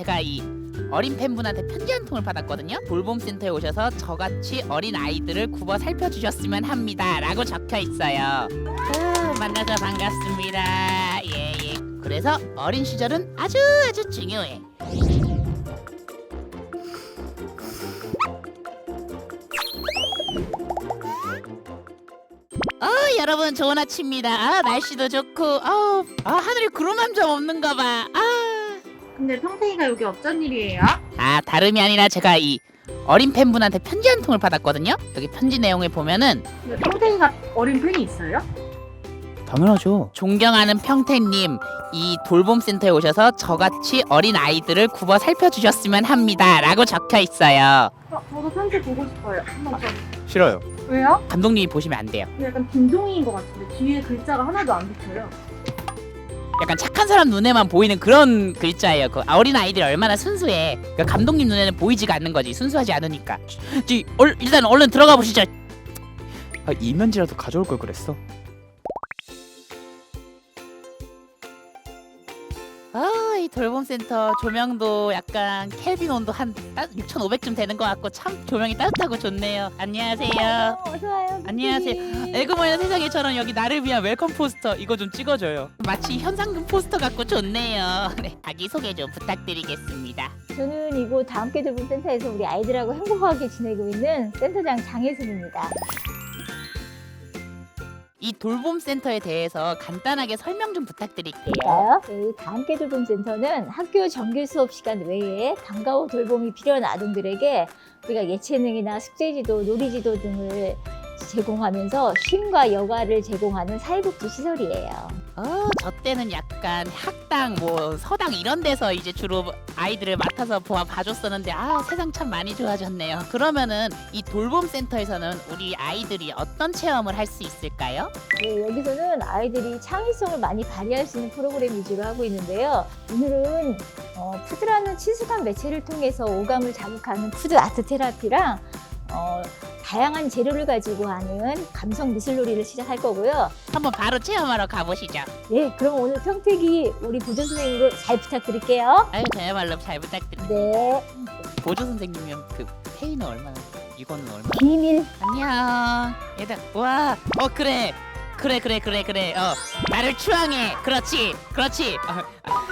제가 이 어린 팬분한테 편지 한 통을 받았거든요. 돌봄센터에 오셔서 저같이 어린 아이들을 굽어 살펴주셨으면 합니다라고 적혀 있어요. 아, 만나서 반갑습니다. 예 예. 그래서 어린 시절은 아주 아주 중요해. 어 여러분 좋은 아침입니다. 아 날씨도 좋고 어, 아 하늘에 구름 한 점 없는가 봐. 아. 근데 평택이가 여기 어쩐 일이에요? 아 다름이 아니라 제가 이 어린 팬분한테 편지 한 통을 받았거든요. 여기 편지 내용에 보면은 근데 평택이가 어린 팬이 있어요? 당연하죠. 존경하는 평태님, 이 돌봄센터에 오셔서 저같이 어린 아이들을 굽어 살펴주셨으면 합니다라고 적혀 있어요. 어, 저도 편지 보고 싶어요. 한번 더. 싫어요. 왜요? 감독님이 보시면 안 돼요. 근데 약간 빈종이인 것 같은데 뒤에 글자가 하나도 안 붙어요. 약간 착한 사람 눈에만 보이는 그런 글자예요. 그 어린 아이들이 얼마나 순수해. 그러니까 감독님 눈에는 보이지가 않는 거지. 순수하지 않으니까. 지, 얼, 일단 얼른 들어가 보시죠. 아, 이면지라도 가져올 걸 그랬어. 돌봄센터 조명도 약간 켈빈 온도 한 6,500쯤 되는 것 같고 참 조명이 따뜻하고 좋네요. 안녕하세요. 어서 와요. 안녕하세요. 에그모의 세상에처럼 여기 나를 위한 웰컴 포스터 이거 좀 찍어줘요. 마치 현상금 포스터 같고 좋네요. 네, 자기 소개 좀 부탁드리겠습니다. 저는 이곳 다함께 돌봄 센터에서 우리 아이들하고 행복하게 지내고 있는 센터장 장혜순입니다. 이 돌봄 센터에 대해서 간단하게 설명 좀 부탁드릴게요. 요이 다함께 돌봄 센터는 학교 정규 수업 시간 외에 방과 후 돌봄이 필요한 아동들에게 우리가 예체능이나 숙제지도, 놀이지도 등을 제공하면서 쉼과 여가를 제공하는 사회복지 시설이에요. 어, 저 때는 약간 학당, 뭐 서당 이런 데서 이제 주로 아이들을 맡아서 보아 봐줬었는데 아 세상 참 많이 좋아졌네요. 그러면은 이 돌봄 센터에서는 우리 아이들이 어떤 체험을 할 수 있을까요? 네, 여기서는 아이들이 창의성을 많이 발휘할 수 있는 프로그램 위주로 하고 있는데요. 오늘은 어, 푸드라는 친숙한 매체를 통해서 오감을 자극하는 푸드 아트 테라피랑 어, 다양한 재료를 가지고 하는 감성 미술놀이를 시작할 거고요. 한번 바로 체험하러 가보시죠. 네, 그럼 오늘 평택이 우리 보조 선생님으로 잘 부탁드릴게요. 아유 저야말로 잘 부탁드립니다. 네, 보조 선생님이면 그 페이는 얼마나? 이거는 얼마? 비밀. 안녕. 얘들 와. 어 그래. 그래 그래 그래 그래. 어 나를 추앙해. 그렇지. 그렇지. 어, 쥐!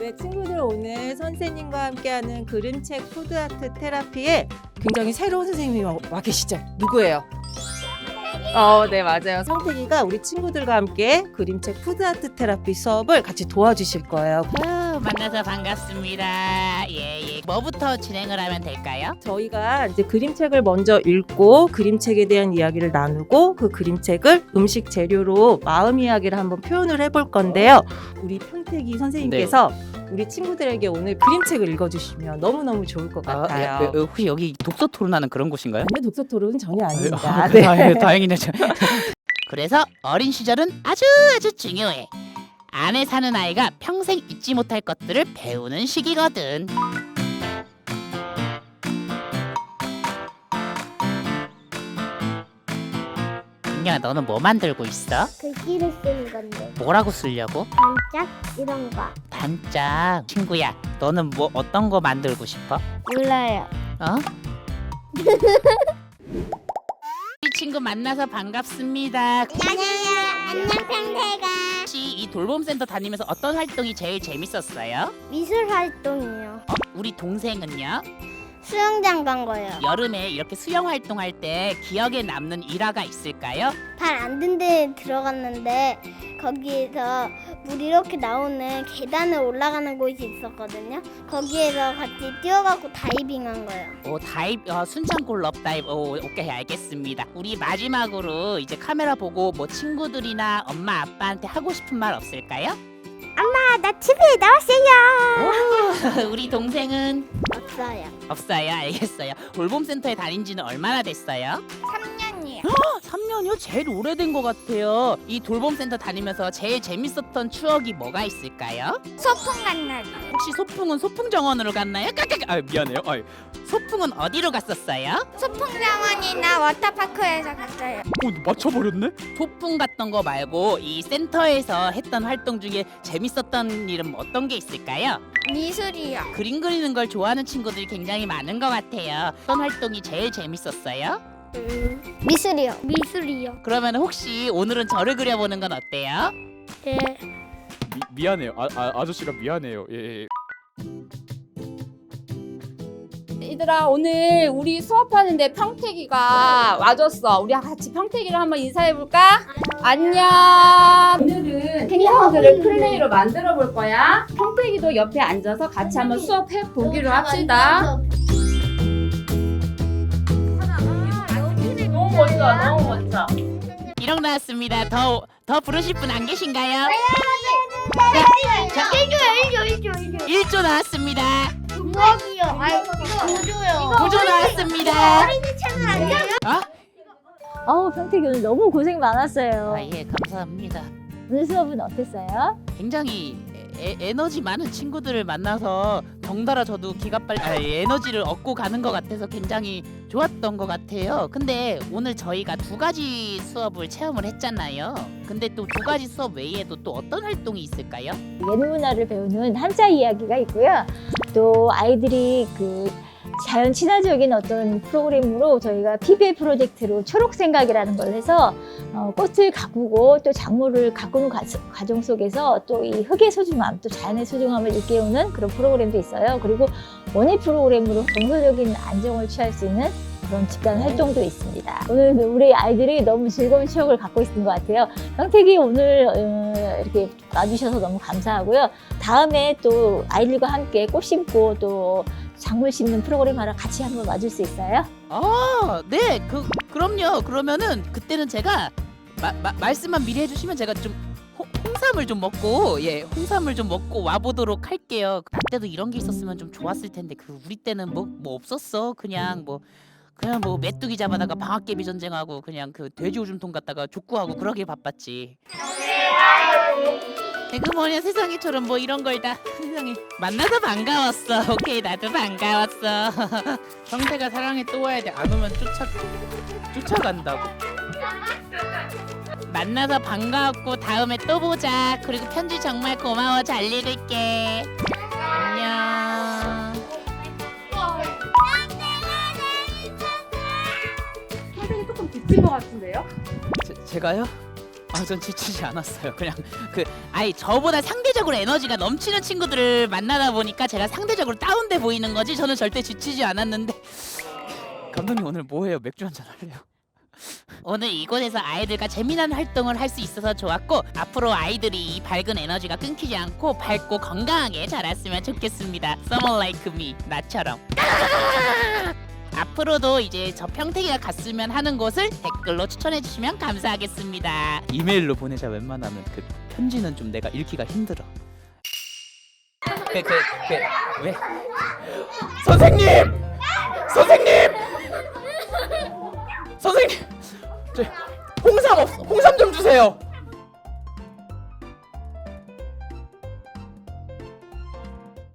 네, 친구들 오늘 선생님과 함께하는 그림책 푸드아트 테라피에 굉장히 새로운 선생님이 와, 와 계시죠? 누구예요? 어, 네, 맞아요. 성태기가 우리 친구들과 함께 그림책 푸드아트 테라피 수업을 같이 도와주실 거예요. 아, 만나서 반갑습니다. 예, 예. 뭐부터 진행을 하면 될까요? 저희가 이제 그림책을 먼저 읽고 그림책에 대한 이야기를 나누고 그 그림책을 음식 재료로 마음 이야기를 한번 표현을 해볼 건데요. 우리 평택이 선생님께서 우리 친구들에게 오늘 그림책을 읽어주시면 너무너무 좋을 것 같아요. 예, 예, 혹시 여기 독서 토론하는 그런 곳인가요? 아니요, 독서 토론은 전혀 아, 아닙니다. 네. 네. 아, 다행이네. 저. 그래서 어린 시절은 아주 아주 중요해. 안에 사는 아이가 평생 잊지 못할 것들을 배우는 시기거든. 야, 너는 뭐 만들고 있어? 글귀를 쓰는 건데 뭐라고 쓰려고? 반짝 이런 거 반짝. 친구야, 너는 뭐 어떤 거 만들고 싶어? 몰라요. 어? 이 친구 만나서 반갑습니다. 안녕하세요. 안녕 평태가 혹시 이 돌봄센터 다니면서 어떤 활동이 제일 재밌었어요? 미술 활동이요. 어, 우리 동생은요? 수영장 간 거요. 여름에 이렇게 수영 활동할 때 기억에 남는 일화가 있을까요? 발 안 든 데 들어갔는데 거기에서 물 이렇게 나오는 계단을 올라가는 곳이 있었거든요. 거기에서 같이 뛰어가고 다이빙한 거예요. 오 다입 어, 순창 골 럽 다입 오 오케이 알겠습니다. 우리 마지막으로 이제 카메라 보고 뭐 친구들이나 엄마 아빠한테 하고 싶은 말 없을까요? 아, 나 TV에 나왔어요. 오, 우리 동생은 없어요. 없어요. 알겠어요. 돌봄 센터에 다닌 지는 얼마나 됐어요? 3년 이요. 3년이요? 제일 오래된 것 같아요. 이 돌봄센터 다니면서 제일 재밌었던 추억이 뭐가 있을까요? 소풍 간 날. 혹시 소풍은 소풍 정원으로 갔나요? 깍깍. 아 미안해요. 아, 소풍은 어디로 갔었어요? 소풍 정원이나 워터파크에서 갔어요. 오 맞춰버렸네? 소풍 갔던 거 말고 이 센터에서 했던 활동 중에 재밌었던 일은 어떤 게 있을까요? 미술이요. 그림 그리는 걸 좋아하는 친구들이 굉장히 많은 것 같아요. 어떤 활동이 제일 재밌었어요? 미술이요. 미술이요. 그러면 혹시 오늘은 저를 그려보는 건 어때요? 예. 미, 미안해요. 아, 아 아저씨가 미안해요. 예. 예. 얘들아 오늘 우리 수업하는데 평택이가 와줬어. 우리 같이 평택이를 한번 인사해 볼까? 안녕. 오늘은 행성들을 플레이로 만들어 볼 거야. 평택이도 옆에 앉아서 같이 한번 수업해 보기로 합시다. 너무 멋져, 너무 멋져. 일억 나왔습니다. 더, 더 부르실 분 안 계신가요? 자, 1조, 1조, 1조, 1조. 1조 나왔습니다. 부엌이요. 아이, 구조요. 구조 나왔습니다. 책은 아니에요? 어우 평택이 오늘 너무 고생 많았어요. 아, 예, 감사합니다. 오늘 수업은 어땠어요? 굉장히 에, 에너지 많은 친구들을 만나서 덩달아 저도 기가 빨리 아, 에너지를 얻고 가는 것 같아서 굉장히 좋았던 것 같아요. 근데 오늘 저희가 두 가지 수업을 체험을 했잖아요. 근데 또 두 가지 수업 외에도 또 어떤 활동이 있을까요? 옛 문화를 배우는 한자 이야기가 있고요. 또 아이들이 그 자연 친화적인 어떤 프로그램으로 저희가 PBA 프로젝트로 초록 생각이라는 걸 해서 어, 꽃을 가꾸고 또 작물을 가꾸는 과, 과정 속에서 또 이 흙의 소중함, 또 자연의 소중함을 일깨우는 그런 프로그램도 있어요. 그리고 원예 프로그램으로 정서적인 안정을 취할 수 있는 그런 집단 활동도 있습니다. 오늘 우리 아이들이 너무 즐거운 추억을 갖고 있는 것 같아요. 형택이 오늘 어, 이렇게 와주셔서 너무 감사하고요. 다음에 또 아이들과 함께 꽃 심고 또 작물 심는 프로그램 하러 같이 한번 와줄 수 있어요? 아, 네, 그 그럼요. 그러면은 그때는 제가 마, 마, 말씀만 미리 해주시면 제가 좀 홍, 홍삼을 좀 먹고 예, 홍삼을 좀 먹고 와 보도록 할게요. 나 때도 이런 게 있었으면 좀 좋았을 텐데 그 우리 때는 뭐 뭐 없었어. 그냥 뭐 그냥 뭐 메뚜기 잡아다가 방학개비 전쟁하고 그냥 그 돼지 오줌통 갖다가 족구하고 그러길 바빴지. 그 뭐냐 세상에처럼 뭐 이런 걸다 세상에 만나서 반가웠어. 오케이 나도 반가웠어. 성태가 사랑에 또 와야 돼. 안 오면 쫓아 쫓아간다고. 만나서 반가웠고 다음에 또 보자. 그리고 편지 정말 고마워. 잘 읽을게. 안녕. 선생님 조금 지친 것 같은데요? 제, 제가요? 아, 전 지치지 않았어요. 그냥 그 아이 저보다 상대적으로 에너지가 넘치는 친구들을 만나다 보니까 제가 상대적으로 다운돼 보이는 거지. 저는 절대 지치지 않았는데 감독님 오늘 뭐해요? 맥주 한잔 할래요? 오늘 이곳에서 아이들과 재미난 활동을 할 수 있어서 좋았고 앞으로 아이들이 이 밝은 에너지가 끊기지 않고 밝고 건강하게 자랐으면 좋겠습니다. Someone like me 나처럼. 앞으로도 이제 저 평택이가 갔으면 하는 곳을 댓글로 추천해 주시면 감사하겠습니다. 이메일로 보내자 웬만하면 그 편지는 좀 내가 읽기가 힘들어. 그 그 그 왜? 선생님! 선생님! 선생님! 저 홍삼 없 홍삼 좀 주세요.